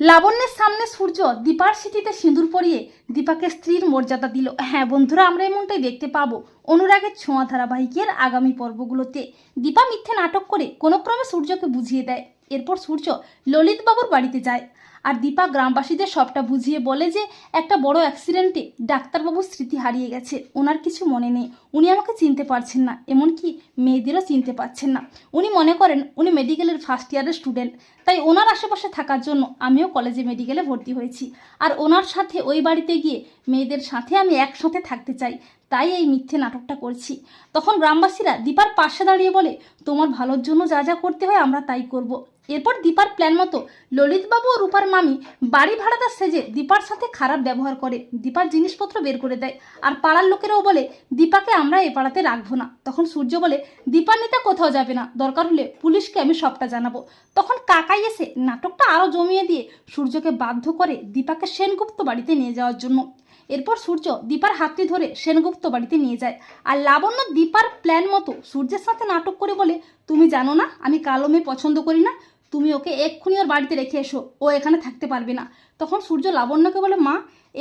লাবণ্যের সামনে সূর্য দীপার সিটিতে সিঁদুর পরিয়ে দীপাকে স্ত্রীর মর্যাদা দিল। হ্যাঁ বন্ধুরা, আমরা এমনটাই দেখতে পাবো। অনুরাগের ছোঁয়া ধারাবাহিকের আগামী পর্বগুলোতে দীপা মিথ্যে নাটক করে কোনো ক্রমে সূর্যকে বুঝিয়ে দেয়। এরপর সূর্য ললিতবাবুর বাড়িতে যায় আর দীপা গ্রামবাসীদের সবটা বুঝিয়ে বলে যে, একটা বড় অ্যাক্সিডেন্টে ডাক্তারবাবুর স্মৃতি হারিয়ে গেছে। ওনার কিছু মনে নেই। উনি আমাকে চিনতে পারছেন না। এমনকি মেয়েদেরও চিনতে পারছেন না। উনি মনে করেন উনি মেডিকেলের ফার্স্ট ইয়ারের স্টুডেন্ট। তাই ওনার আশেপাশে থাকার জন্য আমিও কলেজে মেডিকেলে ভর্তি হয়েছি। আর ওনার সাথে ওই বাড়িতে গিয়ে মেয়েদের সাথে আমি একসাথে থাকতে চাই। তাই এই মিথ্যে নাটকটা করছি। তখন গ্রামবাসীরা দীপার পাশে দাঁড়িয়ে বলে, তোমার ভালোর জন্য যা যা করতে হয় আমরা তাই করব। এরপর দীপার প্ল্যান মতো ললিতবাবু ও রূপার মামি বাড়ি ভাড়াটা সেজে দীপার সাথে খারাপ ব্যবহার করে দীপার জিনিসপত্র বের করে দেয়। আর পাড়ার লোকেরাও বলে, দীপাকে আমরা এ পাড়াতে রাখব না। তখন সূর্য বলে, দীপার নেতা কোথাও যাবে না। দরকার হলে পুলিশকে আমি সবটা জানাব। তখন কাকাই এসে নাটকটা আরও জমিয়ে দিয়ে সূর্যকে বাধ্য করে দীপাকে সেনগুপ্ত বাড়িতে নিয়ে যাওয়ার জন্য। এরপর সূর্য দীপার হাতটি ধরে সেনগুপ্ত বাড়িতে নিয়ে যায়। আর লাবণ্য দীপার প্ল্যান মতো সূর্যের সাথে নাটক করে বলে, তুমি জানো না, আমি কালো মেয়ে পছন্দ করি না। তুমি ওকে এক্ষুনি ওর বাড়িতে রেখে এসো, ও এখানে থাকতে পারবে না। তখন সূর্য লাবণ্যকে বলে, মা,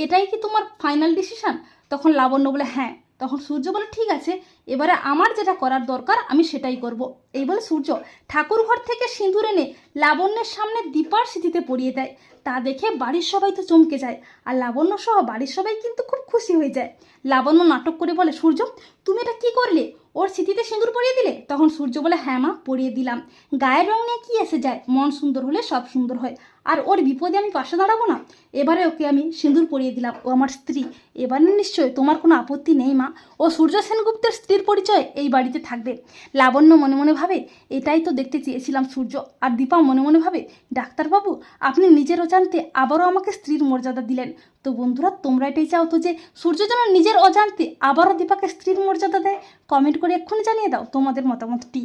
এটাই কি তোমার ফাইনাল ডিসিশন তখন লাবণ্য বলে হ্যাঁ। তখন সূর্য বলে, ঠিক আছে, এবারে আমার যেটা করার দরকার, আমি সেটাই করব। এই বলে সূর্য ঠাকুর ঘর থেকে সিঁদুর এনে লাবণ্যের সামনে দীপার স্মৃতিতে পড়িয়ে দেয়। তা দেখে বাড়ির সবাই তো চমকে যায়, আর লাবণ্য সহ বাড়ির সবাই কিন্তু খুব খুশি হয়ে যায়। লাবণ্য নাটক করে বলে, সূর্য, তুমি এটা কি করলে? ওর স্মৃতিতে সিঁদুর পরিয়ে দিলে? তখন সূর্য বলে হ্যাঁ মা, পরিয়ে দিলাম। গায়ের রং নিয়ে কি এসে যায়? মন সুন্দর হলে সব সুন্দর হয়। আর ওর বিপদে আমি পাশে দাঁড়াবো না। এবারে ওকে আমি সিঁদুর পরিয়ে দিলাম। ও আমার স্ত্রী। এবারে নিশ্চয় তোমার কোনো আপত্তি নেই মা। ও সূর্য সেনগুপ্তের স্ত্রীর পরিচয় এই বাড়িতে থাকবে। লাবণ্য মনে মনে ভাবে, এটাই তো দেখতে চেয়েছিলাম সূর্য। আর দীপা মনে মনে ভাবে, ডাক্তারবাবু, আপনি নিজেরও জানতে আবারও আমাকে স্ত্রীর মর্যাদা দিলেন। তো বন্ধুরা, তোমরা এটাই চাও তো যে সূর্য যেন নিজের অজান্তে আবারও দীপাকে স্ত্রীর মর্যাদা দেয়? কমেন্ট করে এক্ষুনি জানিয়ে দাও তোমাদের মতামতটি।